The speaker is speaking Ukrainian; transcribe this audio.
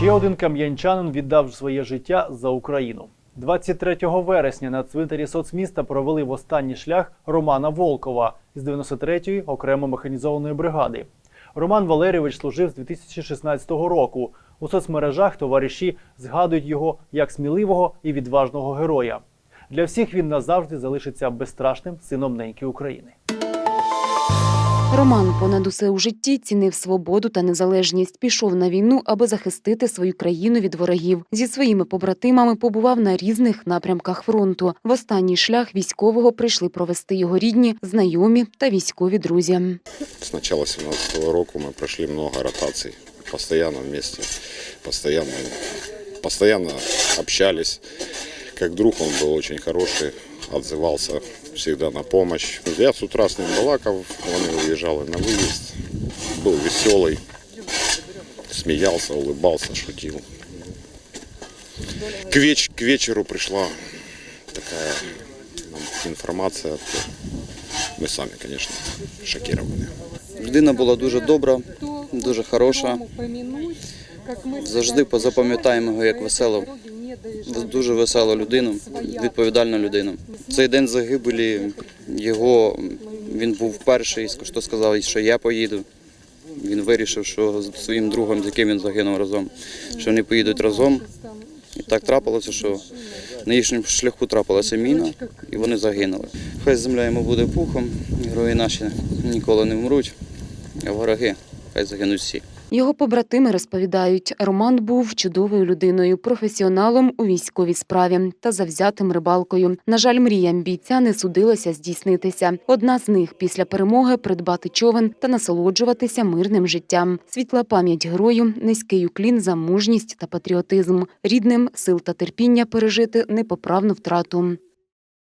Ще один кам'янчанин віддав своє життя за Україну. 23 вересня на цвинтарі соцміста провели в останній шлях Романа Волкова з 93-ї окремо механізованої бригади. Роман Валерійович служив з 2016 року. У соцмережах товариші згадують його як сміливого і відважного героя. Для всіх він назавжди залишиться безстрашним сином неньки України. Роман понад усе у житті цінив свободу та незалежність. Пішов на війну, аби захистити свою країну від ворогів. Зі своїми побратимами побував на різних напрямках фронту. В останній шлях військового прийшли провести його рідні, знайомі та військові друзі. С начала 17 року мы прошли много ротаций. Постоянно вместе, постоянно, постоянно общались. Как друг он был очень хороший, отзывался всегда на помощь. Я с утра с ним балакал, он уезжал и на выезд. Был веселый, смеялся, улыбался, шутил. К, веч- к вечеру пришла такая нам информация. Мы сами, конечно, шокированы. Людина була дуже добра, дуже хороша. Завжди запам'ятаємо його як веселу, дуже веселу людину, відповідальну людину. Цей день загибелі його він був перший, хто сказав, що я поїду. Він вирішив, що з своїм другом, з яким він загинув разом, що вони поїдуть разом. І так трапилося, що на їхньому шляху трапилася міна, і вони загинули. Хай земля йому буде пухом, герої наші ніколи не вмруть, а вороги хай загинуть всі. Його побратими розповідають, Роман був чудовою людиною, професіоналом у військовій справі та завзятим рибалкою. На жаль, мріям бійця не судилося здійснитися. Одна з них після перемоги придбати човен та насолоджуватися мирним життям. Світла пам'ять герою, низький уклін за мужність та патріотизм, рідним сил та терпіння пережити непоправну втрату.